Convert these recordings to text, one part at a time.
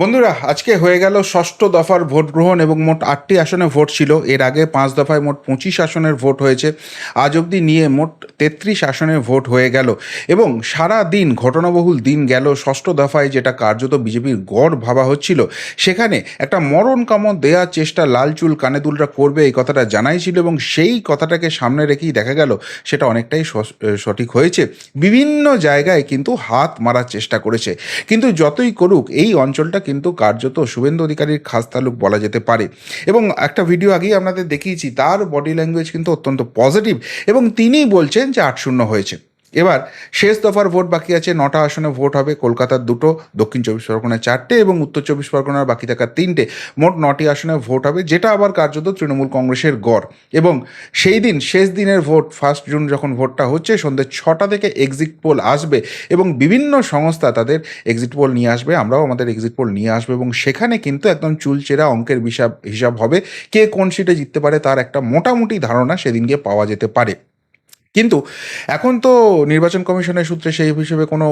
বন্ধুরা, আজকে হয়ে গেল ষষ্ঠ দফার ভোট গ্রহণ এবং মোট আটটি আসনে ভোট ছিল। এর আগে পাঁচ দফায় মোট পঁচিশ আসনের ভোট হয়েছে। আজ অবধি নিয়ে মোট তেত্রিশ আসনের ভোট হয়ে গেল। এবং সারা দিন ঘটনাবহুল দিন গেল ষষ্ঠ দফায় যেটা কার্যত বিজেপির গড় ভাবা হচ্ছিল। সেখানে একটা মরণ কামড় দেওয়ার চেষ্টা লাল চুল কানে দুলরা করবে এই কথাটা জানাই ছিল এবং সেই কথাটাকে সামনে রেখেই দেখা গেল সেটা অনেকটাই সঠিক হয়েছে। বিভিন্ন জায়গায় কিন্তু হাত মারার চেষ্টা করেছে। কিন্তু যতই করুক, এই অঞ্চলটা কিন্তু কার্যত শুভেন্দু অধিকারীর খাস তালুক বলা যেতে পারে। এবং একটা ভিডিও আগেই আপনাদের দেখিয়েছি, তার বডি ল্যাঙ্গুয়েজ কিন্তু অত্যন্ত পজিটিভ এবং তিনিই বলছেন যে আট শূন্য হয়েছে। এবার শেষ দফার ভোট বাকি আছে, নটা আসনে ভোট হবে, কলকাতার দুটো, দক্ষিণ চব্বিশ পরগনায় চারটে এবং উত্তর চব্বিশ পরগনার বাকি থাকা তিনটে। মোট নটি আসনে ভোট হবে, যেটা আবার কার্যত তৃণমূল কংগ্রেসের গড়। এবং সেই দিন, শেষ দিনের ভোট, ফার্স্ট জুন যখন ভোটটা হচ্ছে, সন্ধ্যে ছটা থেকে এক্সিট পোল আসবে এবং বিভিন্ন সংস্থা তাদের এক্সিট পোল নিয়ে আসবে, আমরাও আমাদের এক্সিট পোল নিয়ে আসবে এবং সেখানে কিন্তু একদম চুলচেরা অঙ্কের হিসাব হিসাব হবে, কে কোন সিটে জিততে পারে তার একটা মোটামুটি ধারণা সেদিনকে পাওয়া যেতে পারে। কিন্তু এখন তো নির্বাচন কমিশনের সূত্রে সেই হিসেবে কোনো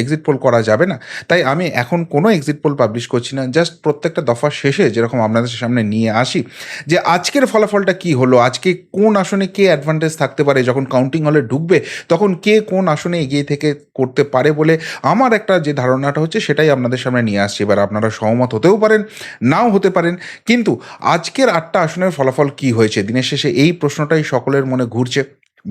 এক্সিট পোল করা যাবে না। তাই আমি এখন কোনো এক্সিট পোল পাবলিশ করছি না। জাস্ট প্রত্যেকটা দফা শেষে যেরকম আপনাদের সামনে নিয়ে আসি যে আজকের ফলাফলটা কি হলো? আজকে কোন আসনে কে অ্যাডভান্টেজ থাকতে পারে? যখন কাউন্টিং হলে ঢুকবে, তখন কে কোন আসনে এগিয়ে থেকে করতে পারে বলে আমার একটা যে ধারণাটা হচ্ছে সেটাই আপনাদের সামনে নিয়ে আসছি। এবার আপনারা সহমত হতেও পারেন, নাও হতে পারেন। কিন্তু আজকের আটটা আসনের ফলাফল কি হয়েছে? দিনের শেষে এই প্রশ্নটাই সকলের মনে ঘুরছে।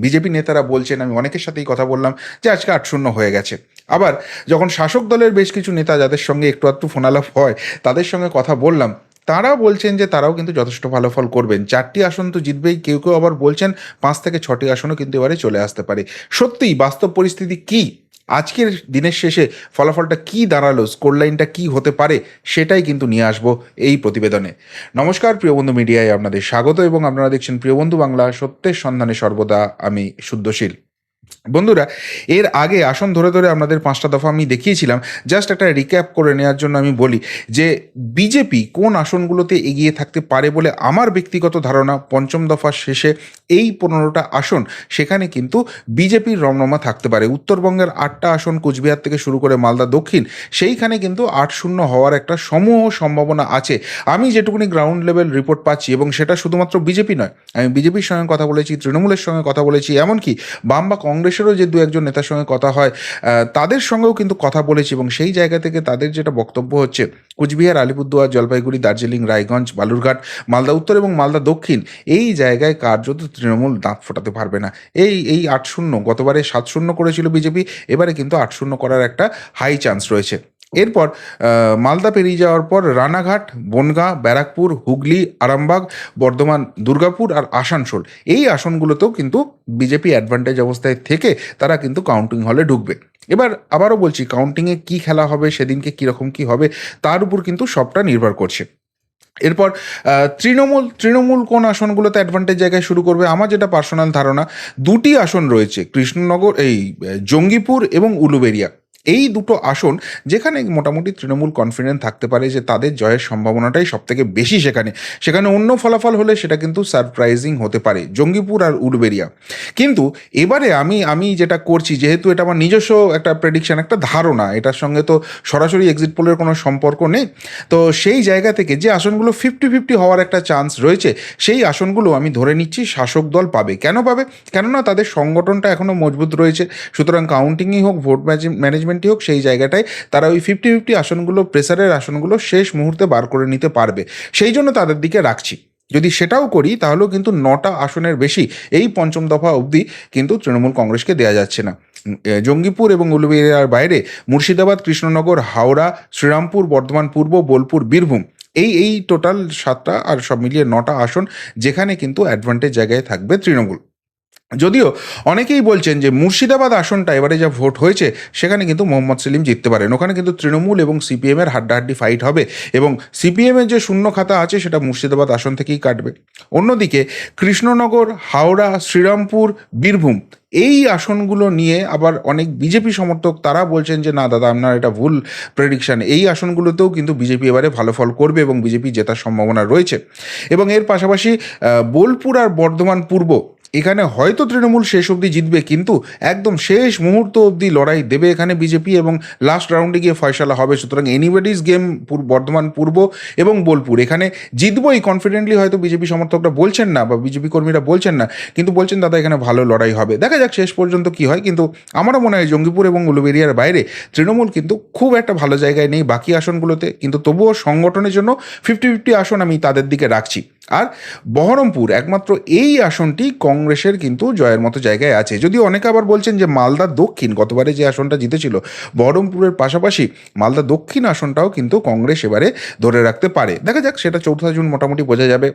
বিজেপি নেতারা বলছেন, আমি অনেকের সাথেই কথা বললাম যে আজকে আট শূন্য হয়ে গেছে। আবার যখন শাসক দলের বেশ কিছু নেতা যাদের সঙ্গে একটু আধটু ফোনালাপ হয়, তাদের সঙ্গে কথা বললাম, তারা বলছেন যে তারাও কিন্তু যথেষ্ট ভালো ফল করবেন। চারটি আসন তো জিতবেই, কেউ কেউ আবার বলছেন পাঁচ থেকে ছটি আসনও কিন্তু এবারে চলে আসতে পারে। সত্যিই বাস্তব পরিস্থিতি কি? আজকের দিনের শেষে ফলাফলটা কি দাঁড়াল স্কোর লাইনটা কী হতে পারে, সেটাই কিন্তু নিয়ে আসব এই প্রতিবেদনে। নমস্কার, প্রিয় বন্ধু মিডিয়ায় আপনাদের স্বাগত এবং আপনারা দেখছেন প্রিয় বন্ধু বাংলা, সত্যের সন্ধানে সর্বদা আমি শুদ্ধশীল। বন্ধুরা, এর আগে আসন ধরে ধরে আপনাদের পাঁচটা দফা আমি দেখিয়েছিলাম। জাস্ট একটা রিক্যাপ করে নেওয়ার জন্য আমি বলি যে, বিজেপি কোন আসনগুলোতে এগিয়ে থাকতে পারে বলে আমার ব্যক্তিগত ধারণা পঞ্চম দফার শেষে এই পনেরোটা আসন, সেখানে কিন্তু বিজেপির রমরমা থাকতে পারে। উত্তরবঙ্গের আটটা আসন কুচবিহার থেকে শুরু করে মালদা দক্ষিণ, সেইখানে কিন্তু আট শূন্য হওয়ার একটা সমূহ সম্ভাবনা আছে। আমি যেটুকুনি গ্রাউন্ড লেভেল রিপোর্ট পাচ্ছি এবং সেটা শুধুমাত্র বিজেপি নয়, আমি বিজেপির সঙ্গে কথা বলেছি, তৃণমূলের সঙ্গে কথা বলেছি, এমনকি বাম বা কংগ্রেসেরও যে দু একজন নেতার সঙ্গে কথা হয় তাদের সঙ্গেও কিন্তু কথা বলেছি এবং সেই জায়গা থেকে তাদের যেটা বক্তব্য হচ্ছে, কুচবিহার, আলিপুরদুয়ার, জলপাইগুড়ি, দার্জিলিং, রায়গঞ্জ, বালুরঘাট, মালদা উত্তর এবং মালদা দক্ষিণ, এই জায়গায় কার্যত তৃণমূল দাঁত ফোটাতে পারবে না। এই এই আট শূন্য, গতবারে সাত শূন্য করেছিল বিজেপি, এবারে কিন্তু আট শূন্য করার একটা হাই চান্স রয়েছে। এরপর মালদা পেরিয়ে যাওয়ার পর রানাঘাট, বনগাঁ, ব্যারাকপুর, হুগলি, আরামবাগ, বর্ধমান, দুর্গাপুর আর আসানসোল। এই আসনগুলোতেও কিন্তু বিজেপি অ্যাডভান্টেজ অবস্থায় থেকে তারা কিন্তু কাউন্টিং হলে ঢুকবে। এবার আবারও বলছি কাউন্টিংয়ে কি খেলা হবে, সেদিনকে কীরকম কি হবে, তার উপর কিন্তু সবটা নির্ভর করছে। এরপর তৃণমূল তৃণমূল কোন আসনগুলোতে অ্যাডভান্টেজ জায়গায় শুরু করবে, আমার যেটা পার্সোনাল ধারণা, দুটি আসন রয়েছে, কৃষ্ণনগর, এই জঙ্গিপুর এবং উলুবেরিয়া। এই দুটো আসন যেখানে মোটামুটি তৃণমূল কনফিডেন্ট থাকতে পারে যে তাদের জয়ের সম্ভাবনাটাই সব থেকে বেশি সেখানে। সেখানে অন্য ফলাফল হলে সেটা কিন্তু সারপ্রাইজিং হতে পারে, জঙ্গিপুর আর উলুবেরিয়া। কিন্তু এবারে আমি আমি যেটা করছি, যেহেতু এটা আমার নিজস্ব একটা প্রেডিকশন একটা ধারণা, এটার সঙ্গে তো সরাসরি এক্সিট পোলের কোনো সম্পর্ক নেই, তো সেই জায়গা থেকে যে আসনগুলো ফিফটি ফিফটি হওয়ার একটা চান্স রয়েছে, সেই আসনগুলো আমি ধরে নিচ্ছি শাসক দল পাবে। কেন পাবে? কেননা তাদের সংগঠনটা এখনও মজবুত রয়েছে, সুতরাং কাউন্টিংই হোক ভোট ম্যানেজমেন্টই হোক, সেই জায়গাটায় তারা ওই ফিফটি ফিফটি আসনগুলো প্রেসারের আসনগুলো শেষ মুহূর্তে বার করে নিতে পারবে। সেই জন্য তাদের দিকে রাখছি। যদি সেটাও করি, তাহলেও কিন্তু নটা আসনের বেশি এই পঞ্চম দফা অবধি কিন্তু তৃণমূল কংগ্রেসকে দেওয়া যাচ্ছে না। জঙ্গিপুর এবং উলুবেরিয়ার বাইরে মুর্শিদাবাদ, কৃষ্ণনগর, হাওড়া, শ্রীরামপুর, বর্ধমান, পূর্ব, বোলপুর, বীরভূম এই এই টোটাল সাতটা আর সব মিলিয়ে নটা আসন যেখানে কিন্তু অ্যাডভান্টেজ জায়গায় থাকবে তৃণমূল। যদিও অনেকেই বলছেন যে মুর্শিদাবাদ আসনটা এবারে যা ভোট হয়েছে, সেখানে কিন্তু মোহাম্মদ সেলিম জিততে পারেন। ওখানে কিন্তু তৃণমূল এবং সিপিএমের হাড্ডাহাড্ডি ফাইট হবে এবং সিপিএমের যে শূন্য খাতা আছে, সেটা মুর্শিদাবাদ আসন থেকেই কাটবে। অন্যদিকে কৃষ্ণনগর, হাওড়া, শ্রীরামপুর, বীরভূম, এই আসনগুলো নিয়ে আবার অনেক বিজেপি সমর্থক তারা বলছেন যে, না দাদা, আপনার এটা ভুল প্রেডিকশান এই আসনগুলোতেও কিন্তু বিজেপি এবারে ভালো ফল করবে এবং বিজেপি জেতার সম্ভাবনা রয়েছে। এবং এর পাশাপাশি বোলপুর আর বর্ধমান পূর্ব এখানে হয়তো তৃণমূল শেষ অবধি জিতবে, কিন্তু একদম শেষ মুহূর্ত অবধি লড়াই দেবে এখানে বিজেপি এবং লাস্ট রাউন্ডে গিয়ে ফয়সালা হবে। সুতরাং এনিবডিজ গেম বর্ধমান পূর্ব এবং বোলপুর। এখানে জিতবই কনফিডেন্টলি হয়তো বিজেপি সমর্থকরা বলছেন না বা বিজেপি কর্মীরা বলছেন না, কিন্তু বলছেন, দাদা, এখানে ভালো লড়াই হবে। দেখা যাক শেষ পর্যন্ত কি হয়, কিন্তু আমারও মনে হয় জঙ্গিপুর এবং উলুবেরিয়ার বাইরে তৃণমূল কিন্তু খুব একটা ভালো জায়গায় নেই বাকি আসনগুলোতে, কিন্তু তবুও সংগঠনের জন্য ফিফটি ফিফটি আসন আমি তাদের দিকে রাখছি। আর বহরমপুর, একমাত্র এই আসনটি কংগ্রেসের কিন্তু জয়ের মতো জায়গায় আছে। যদিও অনেকে আবার বলছেন যে মালদা দক্ষিণ, গতবারে যে আসনটা জিতেছিল বহরমপুরের পাশাপাশি মালদা দক্ষিণ আসনটাও কিন্তু কংগ্রেস এবারে ধরে রাখতে পারে। দেখা যাক, সেটা চৌঠা জুন মোটামুটি বোঝা যাবে।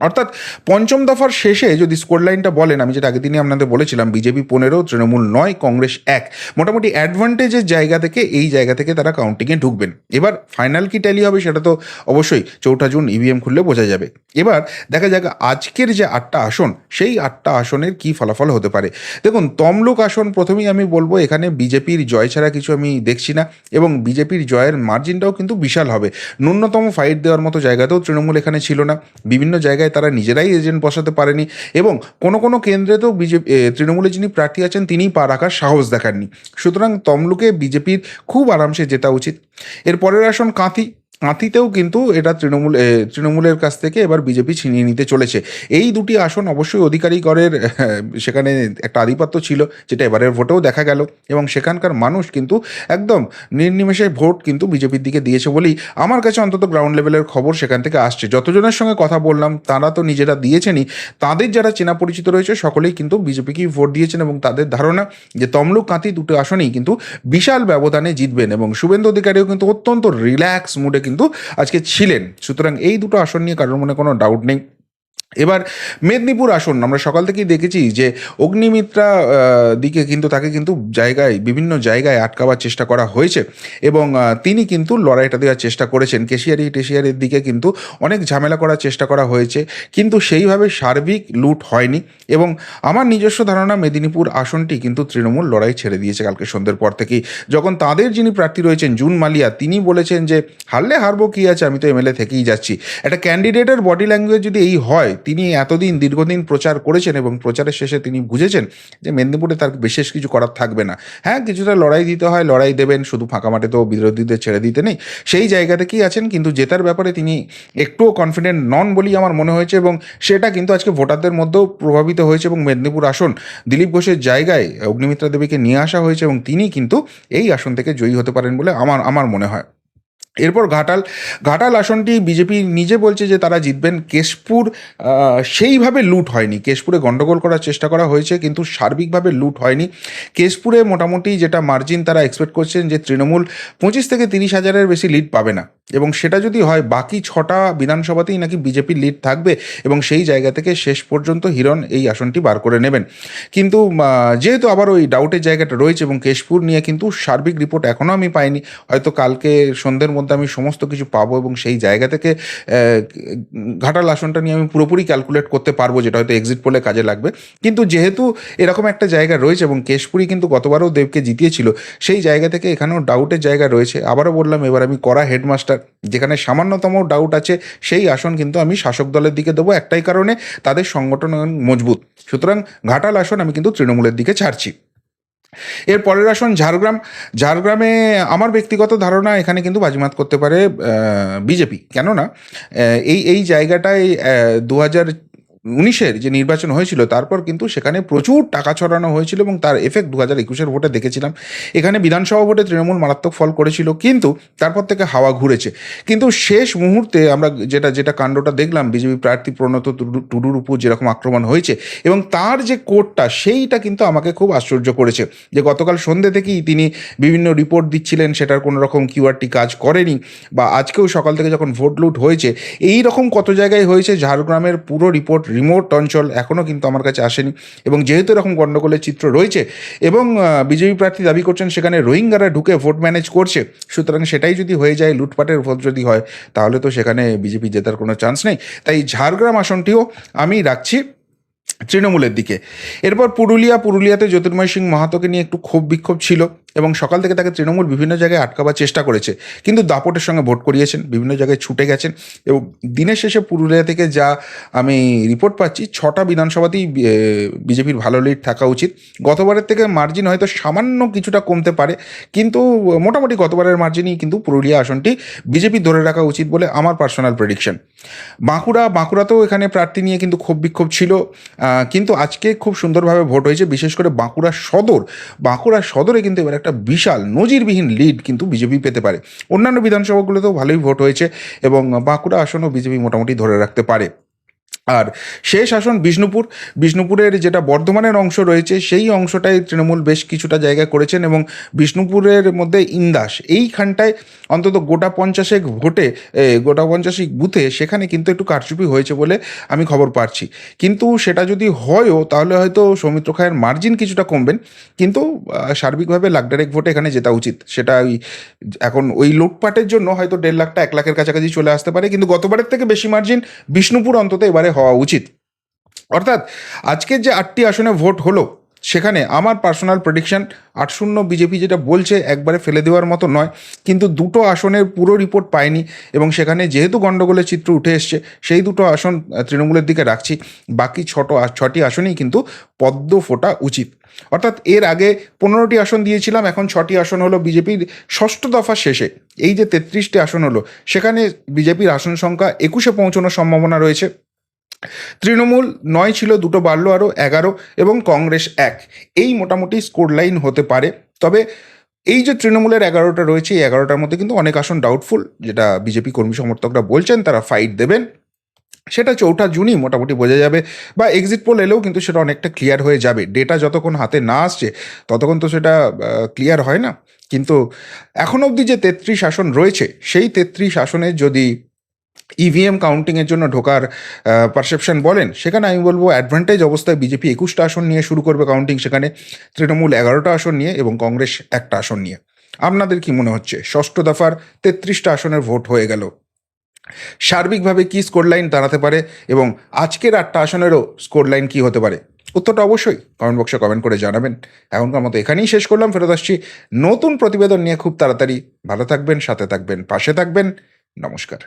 অর্থাৎ পঞ্চম দফার শেষে যদি স্কোর লাইনটা বলেন, আমি যেটা আগের দিনই আপনাদের বলেছিলাম, বিজেপি পনেরো, তৃণমূল নয়, কংগ্রেস এক। মোটামুটি অ্যাডভান্টেজের জায়গা থেকে, এই জায়গা থেকে তারা কাউন্টিংয়ে ঢুকবেন। এবার ফাইনাল কি ট্যালি হবে, সেটা তো অবশ্যই চৌঠা জুন ইভিএম খুললে বোঝা যাবে। এবার দেখা যাক আজকের যে আটটা আসন, সেই আটটা আসনের কি ফলাফল হতে পারে। দেখুন, তমলুক আসন প্রথমেই আমি বলব, এখানে বিজেপির জয় ছাড়া কিছু আমি দেখছি না এবং বিজেপির জয়ের মার্জিনটাও কিন্তু বিশাল হবে। ন্যূনতম ফাইট দেওয়ার মতো জায়গাতেও তৃণমূল এখানে ছিল না। বিভিন্ন জায়গায় তারা নিজেরাই এজেন্ট বসাতে পারেনি এবং কোনো কোনো কেন্দ্রে তো বিজেপি তৃণমূলে যিনি প্রার্থী আছেন, তিনিই পা রাখার সাহস দেখাননি। সুতরাং তমলুকে বিজেপির খুব আরামসে জেতা উচিত। এর পরের আসন কাঁথি। কাঁথিতেও কিন্তু এটা তৃণমূল তৃণমূলের কাছ থেকে এবার বিজেপি ছিনিয়ে নিতে চলেছে। এই দুটি আসন অবশ্যই অধিকারীগড়ের সেখানে একটা আধিপত্য ছিল, যেটা এবারের ভোটেও দেখা গেল। এবং সেখানকার মানুষ কিন্তু একদম নির্নিমেষে ভোট কিন্তু বিজেপির দিকে দিয়েছে বলেই আমার কাছে অন্তত গ্রাউন্ড লেভেলের খবর সেখান থেকে আসছে। যতজনের সঙ্গে কথা বললাম, তারা তো নিজেরা দিয়েছেনই। তাদের যারা চেনা পরিচিত রয়েছে, সকলেই কিন্তু বিজেপিকেই ভোট দিয়েছেন এবং তাদের ধারণা যে তমলুক, কাঁথি দুটো আসনেই কিন্তু বিশাল ব্যবধানে জিতবেন। এবং শুভেন্দু অধিকারীও কিন্তু অত্যন্ত রিল্যাক্স মুডে কিন্তু আজকে ছিলেন। সুতরাং এই দুটো আসন নিয়ে কারোর মনে কোনো ডাউট নেই। এবার মেদিনীপুর আসন, আমরা সকাল থেকেই দেখেছি যে অগ্নিমিত্রা দিকে কিন্তু তাকে কিন্তু জায়গায়, বিভিন্ন জায়গায় আটকাবার চেষ্টা করা হয়েছে এবং তিনি কিন্তু লড়াইটা দেওয়ার চেষ্টা করেছেন। কেশিয়ারি, টেশিয়ারির দিকে কিন্তু অনেক ঝামেলা করার চেষ্টা করা হয়েছে, কিন্তু সেইভাবে সার্বিক লুট হয়নি এবং আমার নিজস্ব ধারণা মেদিনীপুর আসনটি কিন্তু তৃণমূল লড়াই ছেড়ে দিয়েছে কালকে সন্ধ্যের পর থেকেই। যখন তাদের যিনি প্রার্থী রয়েছেন, জুন মালিয়া, তিনি বলেছেন যে, হারলে হারবো, কী আছে? আমি তো এমএলএ থেকেই যাচ্ছি। একটা ক্যান্ডিডেটের বডি ল্যাঙ্গুয়েজ যদি এই হয় তিনি এতদিন দীর্ঘদিন প্রচার করেছেন এবং প্রচারের শেষে তিনি বুঝেছেন যে মেদিনীপুরে তার বিশেষ কিছু করার থাকবে না। হ্যাঁ কিছুটা লড়াই দিতে হয়, লড়াই দেবেন, শুধু ফাঁকা মাঠে তো বিরোধীদের ছেড়ে দিতে নেই। সেই জায়গা থেকেই আছেন? কিন্তু জেতার ব্যাপারে তিনি একটুও কনফিডেন্ট নন বলেই আমার মনে হয়েছে এবং সেটা কিন্তু আজকে ভোটারদের মধ্যেও প্রভাবিত হয়েছে এবং মেদিনীপুর আসন দিলীপ ঘোষের জায়গায় অগ্নিমিত্রা দেবীকে নিয়ে আসা হয়েছে এবং তিনি কিন্তু এই আসন থেকে জয়ী হতে পারেন বলে আমার আমার মনে হয়। এরপর ঘাটাল ঘাটাল আসনটি বিজেপি নিজে বলছে যে তারা জিতবেন। কেশপুর সেইভাবে লুট হয়নি। কেশপুরে গন্ডগোল করার চেষ্টা করা হয়েছে, কিন্তু সার্বিকভাবে লুট হয়নি। কেশপুরে মোটামুটি যেটা মার্জিন তারা এক্সপেক্ট করছেন যে তৃণমূল পঁচিশ থেকে তিরিশ হাজারের বেশি লিড পাবে না। এবং সেটা যদি হয়, বাকি ছটা বিধানসভাতেই নাকি বিজেপির লিড থাকবে এবং সেই জায়গা থেকে শেষ পর্যন্ত হিরণ এই আসনটি বার করে নেবেন। কিন্তু যেহেতু আবার ওই ডাউটের জায়গাটা রয়েছে এবং কেশপুর নিয়ে কিন্তু সার্বিক রিপোর্ট এখনও আমি পাইনি। হয়তো কালকে সন্ধ্যের মধ্যে আমি সমস্ত কিছু পাবো এবং সেই জায়গা থেকে ঘাটাল আসনটা নিয়ে আমি পুরোপুরি ক্যালকুলেট করতে পারব যেটা হয়তো এক্সিট পোলে কাজে লাগবে। কিন্তু যেহেতু এরকম একটা জায়গা রয়েছে এবং কেশপুরি কিন্তু গতবারও দেবকে জিতিয়েছিল, সেই জায়গা থেকে এখানেও ডাউটের জায়গা রয়েছে। আবারও বললাম, এবার আমি করা হেডমাস্টার যেখানে সামান্যতম ডাউট আছে, সেই আসন কিন্তু আমি শাসক দলের দিকে দেবো। একটাই কারণে তাদের সংগঠন মজবুত। সুতরাং ঘাটাল আসন আমি কিন্তু তৃণমূলের দিকে ছাড়ছি। এর পরের আসন ঝাড়গ্রাম। ঝাড়গ্রামে আমার ব্যক্তিগত ধারণা এখানে কিন্তু বাজিমাত করতে পারে বিজেপি। কেননা এই এই জায়গাটায় দু হাজার উনিশের যে নির্বাচন হয়েছিল, তারপর কিন্তু সেখানে প্রচুর টাকা ছড়ানো হয়েছিল এবং তার এফেক্ট দু হাজার একুশের ভোটে দেখেছিলাম। এখানে বিধানসভা ভোটে তৃণমূল মারাত্মক ফল করেছিল, কিন্তু তারপর থেকে হাওয়া ঘুরেছে। কিন্তু শেষ মুহূর্তে আমরা যেটা যেটা কাণ্ডটা দেখলাম, বিজেপি প্রার্থী প্রণত টুডু- টুডুর উপর যেরকম আক্রমণ হয়েছে এবং তার যে কোর্টটা সেইটা কিন্তু আমাকে খুব আশ্চর্য করেছে যে গতকাল সন্ধ্যে থেকেই তিনি বিভিন্ন রিপোর্ট দিচ্ছিলেন, সেটার কোনো রকম কিউআরটি কাজ করেনি বা আজকেও সকাল থেকে যখন ভোট লুট হয়েছে এই রকম কত জায়গায় হয়েছে, ঝাড়গ্রামের পুরো রিপোর্ট রিমোট অঞ্চল এখনও কিন্তু আমার কাছে আসেনি। এবং যেহেতু এরকম গণ্ডগোলের চিত্র রয়েছে, এবং বিজেপি প্রার্থী দাবি করছেন সেখানে রোহিঙ্গারা ঢুকে ভোট ম্যানেজ করছে, সুতরাং সেটাই যদি হয়ে যায়, লুটপাটের ভোট যদি হয়, তাহলে তো সেখানে বিজেপি জেতার কোনো চান্স নেই। তাই ঝাড়গ্রাম আসনটিও আমি রাখছি তৃণমূলের দিকে। এরপর পুরুলিয়া, পুরুলিয়াতে জ্যোতির্ময় সিং মাহাতোকে নিয়ে একটু ক্ষোভ বিক্ষোভ ছিল। এবং সকাল থেকে তাকে তৃণমূল বিভিন্ন জায়গায় আটকাবার চেষ্টা করেছে। কিন্তু দাপটের সঙ্গে ভোট করিয়েছেন, বিভিন্ন জায়গায় ছুটে গেছেন এবং দিনের শেষে পুরুলিয়া থেকে যা আমি রিপোর্ট পাচ্ছি, ছটা বিধানসভাতেই বিজেপির ভালো লিড থাকা উচিত। গতবারের থেকে মার্জিন হয়তো সামান্য কিছুটা কমতে পারে, কিন্তু মোটামুটি গতবারের মার্জিনই কিন্তু পুরুলিয়া আসনটি বিজেপি ধরে রাখা উচিত বলে আমার পার্সোনাল প্রেডিকশন বাঁকুড়া, বাঁকুড়াতেও এখানে প্রার্থী নিয়ে কিন্তু ক্ষোভ বিক্ষোভ ছিল কিন্তু আজকে খুব সুন্দরভাবে ভোট হয়েছে, বিশেষ করে বাঁকুড়া সদর। বাঁকুড়া সদরে কিন্তু এবার একটা বিশাল, নজিরবিহীন লিড কিন্তু বিজেপি পেতে পারে। অন্যান্য বিধানসভাগুলোতেও ভালোই ভোট হয়েছে এবং বাঁকুড়া আসনও বিজেপি মোটামুটি ধরে রাখতে পারে। আর শেষ আসন বিষ্ণুপুর। বিষ্ণুপুরের যেটা বর্ধমানের অংশ রয়েছে, সেই অংশটাই তৃণমূল বেশ কিছুটা জায়গা করেছেন এবং বিষ্ণুপুরের মধ্যে ইন্দাস। এইখানটায় অন্তত গোটা পঞ্চাশেক ভোটে গোটা পঞ্চাশেক বুথে সেখানে কিন্তু একটু কারচুপি হয়েছে বলে আমি খবর পাচ্ছি। কিন্তু সেটা যদি হয়ও, তাহলে হয়তো সৌমিত্র খায়ের মার্জিন কিছুটা কমবেন। কিন্তু সার্বিকভাবে লাখ ডাইরেক্ট ভোটে এখানে জেতা উচিত। সেটা ওই, এখন ওই লুটপাটের জন্য হয়তো দেড় লাখটা এক লাখের কাছাকাছি চলে আসতে পারে। কিন্তু গতবারের থেকে বেশি মার্জিন বিষ্ণুপুর অন্তত এবারে হওয়া উচিত। অর্থাৎ আজকের যে আটটি আসনে ভোট হলো, সেখানে আমার পার্সোনাল প্রেডিকশন আট শূন্য বিজেপি যেটা বলছে একবারে ফেলে দেওয়ার মতো নয়, কিন্তু দুটো আসনের পুরো রিপোর্ট পায়নি এবং সেখানে যেহেতু গণ্ডগোলের চিত্র উঠে এসছে, সেই দুটো আসন তৃণমূলের দিকে রাখছি। বাকি ছোট, ছটি আসনেই কিন্তু পদ্ম ফোটা উচিত। অর্থাৎ এর আগে পনেরোটি আসন দিয়েছিলাম, এখন ছটি আসন হলো বিজেপির ষষ্ঠ দফা শেষে। এই যে তেত্রিশটি আসন হলো, সেখানে বিজেপির আসন সংখ্যা একুশে পৌঁছানোর সম্ভাবনা রয়েছে। তৃণমূল নয় ছিল, দুটো বাড়লো আরও এগারো এবং কংগ্রেস এক। এই মোটামুটি স্কোর লাইন হতে পারে। তবে এই যে তৃণমূলের এগারোটা রয়েছে, এই এগারোটার মধ্যে কিন্তু অনেক আসন ডাউটফুল যেটা বিজেপি কর্মী সমর্থকরা বলছেন, তারা ফাইট দেবেন। সেটা চৌঠা জুনই মোটামুটি বোঝা যাবে, বা এক্সিট পোল এলেও কিন্তু সেটা অনেকটা ক্লিয়ার হয়ে যাবে। ডেটা যতক্ষণ হাতে না আসছে, ততক্ষণ তো সেটা ক্লিয়ার হয় না। কিন্তু এখন অবধি যে তেত্রিশ আসন রয়েছে, সেই তেত্রিশ আসনে যদি ইভিএম কাউন্টিংয়ের জন্য ঢোকার পারসেপশন বলেন, সেখানে আমি বলব অ্যাডভান্টেজ অবস্থায় বিজেপি একুশটা আসন নিয়ে শুরু করবে কাউন্টিং সেখানে, তৃণমূল এগারোটা আসন নিয়ে এবং কংগ্রেস একটা আসন নিয়ে। আপনাদের কি মনে হচ্ছে? ষষ্ঠ দফার তেত্রিশটা আসনের ভোট হয়ে গেল। সার্বিকভাবে কি স্কোর লাইন দাঁড়াতে পারে এবং আজকের আটটা আসনেরও স্কোর লাইন কি হতে পারে? উত্তরটা অবশ্যই কমেন্ট বক্সে কমেন্ট করে জানাবেন। এখনকার মতো এখানেই শেষ করলাম, ফেরত আসছি নতুন প্রতিবেদন নিয়ে খুব তাড়াতাড়ি। ভালো থাকবেন, সাথে থাকবেন, পাশে থাকবেন। নমস্কার।